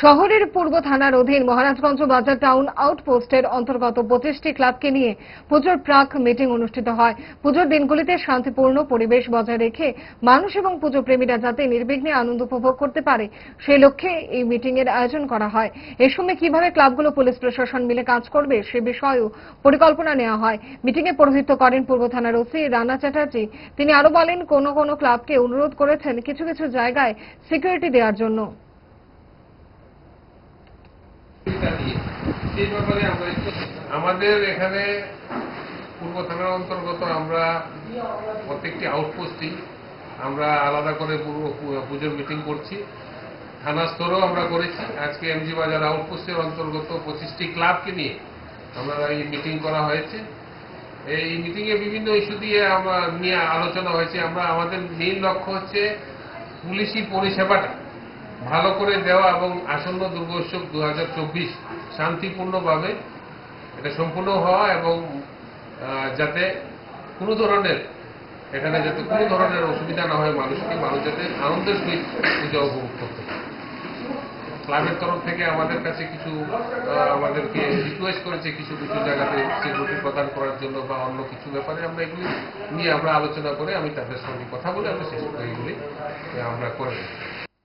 শহরের পূর্ব থানার অধীন মহারাজগঞ্জ বাজার টাউন আউটপোস্টের অন্তর্গত পঁচিশটি ক্লাবকে নিয়ে পুজোর প্রাক মিটিং অনুষ্ঠিত হয়। পুজোর দিনগুলিতে শান্তিপূর্ণ পরিবেশ বজায় রেখে মানুষ এবং পুজো প্রেমীরা যাতে নির্বিঘ্নে আনন্দ উপভোগ করতে পারে, সেই লক্ষ্যে এই মিটিং এর আয়োজন করা হয়। এ সময় কীভাবে ক্লাবগুলো পুলিশ প্রশাসন মিলে কাজ করবে, সে বিষয়েও পরিকল্পনা নেওয়া হয়। মিটিংয়ে পৌরোহিত্য করেন পূর্ব থানার ওসি রানা চ্যাটার্জি। তিনি আরও বলেন, কোন কোন ক্লাবকে অনুরোধ করেছেন কিছু কিছু জায়গায় সিকিউরিটি দেওয়ার জন্য সুবিধা দিয়ে সেই ব্যাপারে আমরা আমাদের এখানে পূর্ব থানার অন্তর্গত আমরা প্রত্যেকটি আউটপোস্টই আমরা আলাদা করে পুজোর মিটিং করছি। থানা স্তরেও আমরা করেছি। আজকে এমজি বাজার আউটপোস্টের অন্তর্গত পঁচিশটি ক্লাবকে নিয়ে আমরা এই মিটিং করা হয়েছে। এই মিটিংয়ে বিভিন্ন ইস্যু দিয়ে আমরা, নিয়ে আলোচনা হয়েছে। আমরা, আমাদের মেইন লক্ষ্য হচ্ছে পুলিশি পরিষেবাটা ভালো করে দেওয়া এবং আসন্ন দুর্গোৎসব দু হাজার চব্বিশ শান্তিপূর্ণভাবে এটা সম্পূর্ণ হওয়া এবং যাতে কোনো ধরনের, এখানে যাতে কোনো ধরনের অসুবিধা না হয় মানুষকে, মানুষ যাতে আনন্দের সহিত পূজা উপভোগ করতে ক্লাবের তরফ থেকে আমাদের কাছে কিছু আমাদেরকে রিকোয়েস্ট করেছে কিছু কিছু জায়গাতে সিকিউরিটি প্রদান করার জন্য বা অন্য কিছু ব্যাপারে আমরা এগুলি নিয়ে আমরা আলোচনা করে আমি তাদের সঙ্গে কথা বলে আমরা শেষ করে এগুলি আমরা করে।